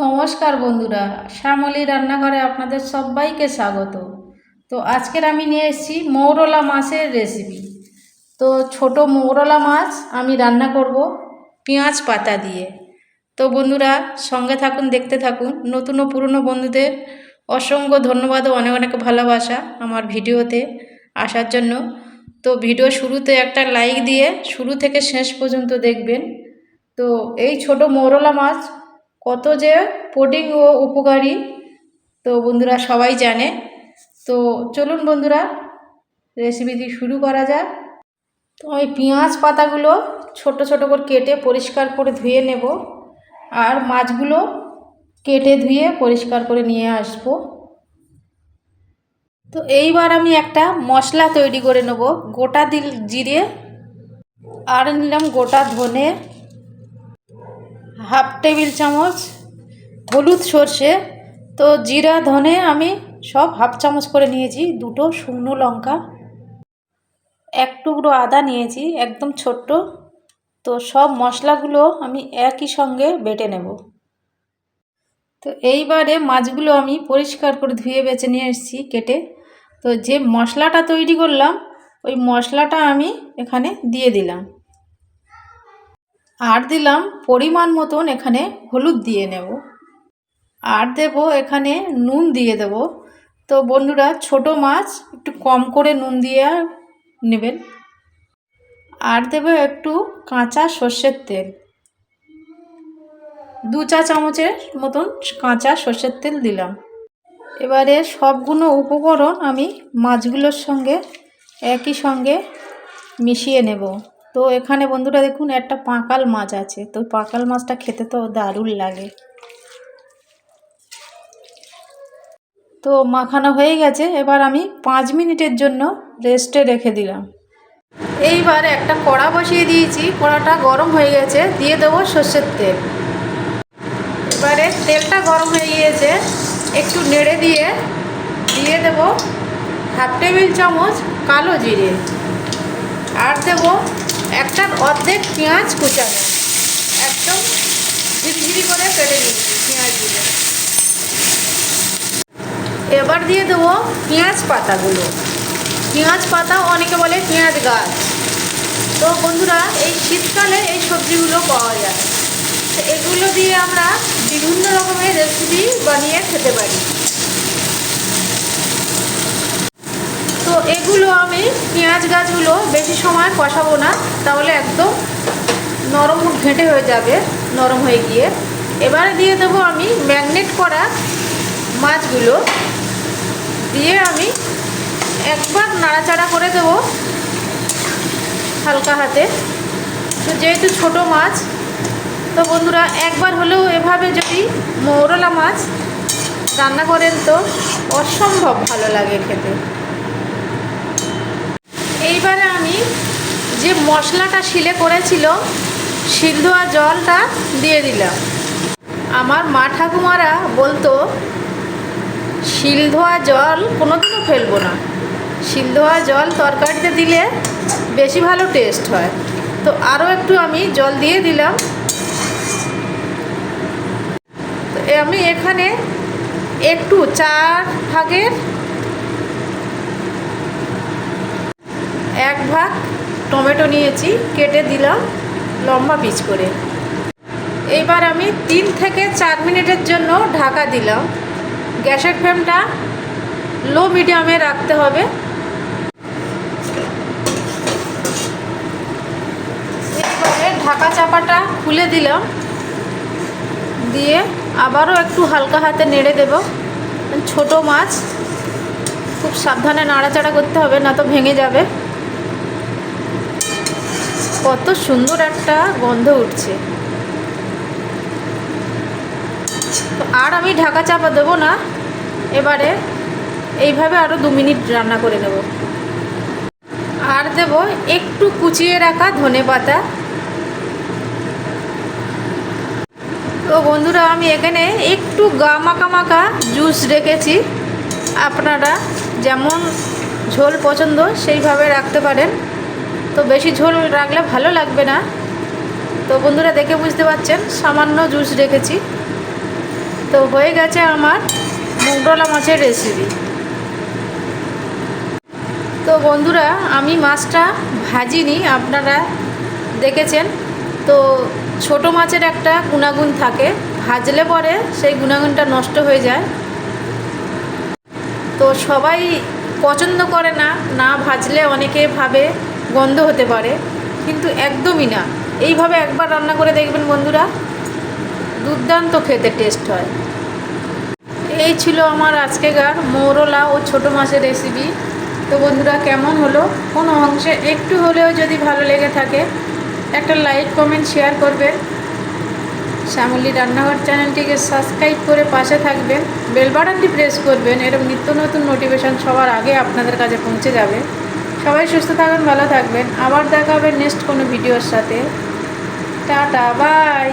নমস্কার বন্ধুরা, শ্যামলী রান্নাঘরে আপনাদের সবাইকে স্বাগত। তো আজকের আমি নিয়ে এসেছি মৌরলা মাছের রেসিপি তো ছোট মৌরলা মাছ আমি রান্না করব পেঁয়াজ পাতা দিয়ে। তো বন্ধুরা, সঙ্গে থাকুন, দেখতে থাকুন। নতুন ও পুরনো বন্ধুদের অসংখ্য ধন্যবাদ ও অনেক অনেক ভালোবাসা আমার ভিডিওতে আসার জন্য। তো ভিডিও শুরুতে একটা লাইক দিয়ে শুরু থেকে শেষ পর্যন্ত দেখবেন। তো এই ছোট মৌরলা মাছ কত যে প্রোটিন ও উপকারী। তো বন্ধুরা সবাই জানে। তো চলুন বন্ধুরা রেসিপিটি শুরু করা যাক। তো ওই পেঁয়াজ পাতাগুলো ছোট ছোট করে কেটে পরিষ্কার করে ধুয়ে নেব। আর মাছগুলো কেটে ধুয়ে পরিষ্কার করে নিয়ে আসব। তো এইবার আমি একটা মশলা তৈরি করে নেব। গোটা দিল জিরে আর নিলাম গোটা ধনে হাফ টেবিল চামচ হলুদ সর্ষে, তো জিরা, ধনে আমি সব হাফ চামচ করে নিয়েছি, দুটো শুকনো লঙ্কা, এক টুকরো আদা নিয়েছি, একদম ছোট্ট, তো সব মশলাগুলো আমি একই সঙ্গে বেটে নেব। তো এইবারে মাছগুলো আমি পরিষ্কার করে ধুয়ে বেছে নিয়ে এসেছি কেটে। তো যে মশলাটা তৈরি করলাম, ওই মশলাটা আমি এখানে দিয়ে দিলাম। আর দিলাম পরিমাণ মতন এখানে হলুদ দিয়ে নেব। আর দেব এখানে নুন দিয়ে দেব। তো বন্ধুরা, ছোট মাছ, একটু কম করে নুন দিয়ে নেবেন। আর দেব একটু কাঁচা সর্ষের তেল। দু চা চামচের মতন কাঁচা সর্ষের তেল দিলাম। এবারে সবগুলো উপকরণ আমি মাছগুলোর সঙ্গে একই সঙ্গে মিশিয়ে নেব। তো এখানে বন্ধুরা দেখুন, একটা পাঁকাল মাছ আছে। তো পাঁকাল মাছটা খেতে তো দারুণ লাগে। তো মাখানো হয়ে গেছে। এবার আমি পাঁচ মিনিটের জন্য রেস্টে রেখে দিলাম। এইবার একটা কড়া বসিয়ে দিয়েছি। কড়াটা গরম হয়ে গেছে। দিয়ে দেবো সর্ষের তেল। এবারে তেলটা গরম হয়ে গিয়েছে। একটু নেড়ে দিয়ে দিয়ে দেব হাফ টেবিল চামচ কালো জিরে। আর দেবো একটা অর্ধেক পেঁয়াজ কুচানো। একদম ঝিরঝিরি করে কেটে নিচ্ছি পেঁয়াজগুলো। এবার দিয়ে দেবো পেঁয়াজ পাতাগুলো। পেঁয়াজ পাতা অনেকে বলে পেঁয়াজ গাছ। তো বন্ধুরা, এই শীতকালে এই সবজিগুলো পাওয়া যায়। এগুলো দিয়ে আমরা বিভিন্ন রকমের রেসিপি বানিয়ে খেতে পারি। তো এগুলো আমি পেঁয়াজ গাছগুলো বেশি সময় কষাবো না, তাহলে একদম নরম ঘেঁটে হয়ে যাবে, নরম হয়ে গিয়ে। এবারে দিয়ে দেবো আমি ম্যাগনেট করা মাছগুলো। দিয়ে আমি একবার নাড়াচাড়া করে দেবো হালকা হাতে। তো যেহেতু ছোট মাছ, তো বন্ধুরা একবার হলেও এভাবে যদি মৌরলা মাছ রান্না করেন তো অসম্ভব ভালো লাগে খেতে। এইবারে আমি যে মশলাটা শিলে করেছিল সিদ্ধা জলটা দিয়ে দিলাম। আমার মা ঠাকুমারা বলতো শিল ধোয়া জল কোনোদিনও ফেলব না। শিল ধোয়া জল তরকারিতে দিলে বেশি ভালো টেস্ট হয়। তো আরও একটু আমি জল দিয়ে দিলাম। তো আমি এখানে একটু চার ভাগের এক ভাগ টমেটো নিয়েছি, কেটে দিলাম লম্বা পিচ করে। এইবার আমি তিন থেকে চার মিনিটের জন্য ঢাকা দিলাম। গ্যাসের ফ্লেমটা লো মিডিয়ামে রাখতে হবে। এরপরে ঢাকা চাপাটা খুলে দিলাম। দিয়ে আবারও একটু হালকা হাতে নেড়ে দেব। ছোট মাছ, খুব সাবধানে নাড়াচাড়া করতে হবে, না তো ভেঙে যাবে। কত সুন্দর একটা গন্ধ উঠছে। আর আমি ঢাকা চাপা দেবো না, এবারে এইভাবে আরও দু মিনিট রান্না করে নেব। আর দেব একটু কুচিয়ে রাখা ধনে পাতা। তো বন্ধুরা, আমি এখানে একটু গা মাখা মাখা জুস রেখেছি। আপনারা যেমন ঝোল পছন্দ সেইভাবে রাখতে পারেন। তো বেশি ঝোল রাখলে ভালো লাগবে না। তো বন্ধুরা দেখে বুঝতে পারছেন, সামান্য জুস রেখেছি। তো হয়ে গেছে আমার মুগডলা মাছের রেসিপি তো বন্ধুরা, আমি মাছটা ভাজিনি, আপনারা দেখেছেন। তো ছোট মাছের একটা গুণাগুণ থাকে, ভাজলে পরে সেই গুণাগুণটা নষ্ট হয়ে যায়। তো সবাই পছন্দ করে না না ভাজলে অনেকে ভাবে গন্ধ হতে পারে, কিন্তু একদমই না। এইভাবে একবার রান্না করে দেখবেন বন্ধুরা, দুর্দান্ত খেতে টেস্ট হয়। এই ছিল আমার আজকেকার মৌরলা ও ছোটো মাছের রেসিপি তো বন্ধুরা, কেমন হলো? কোনো অংশে একটু হলেও যদি ভালো লেগে থাকে, একটা লাইক কমেন্ট শেয়ার করবেন। শ্যামলী রান্নাঘর চ্যানেলটিকে সাবস্ক্রাইব করে পাশে থাকবেন। বেল বাটনটি প্রেস করবেন এরকম নিত্য নতুন নোটিফিকেশান সবার আগে আপনাদের কাছে পৌঁছে যাবে। সবাই সুস্থ থাকবেন ভালো থাকবেন। আবার দেখা হবে নেক্সট কোনো ভিডিওর সাথে। Tata bye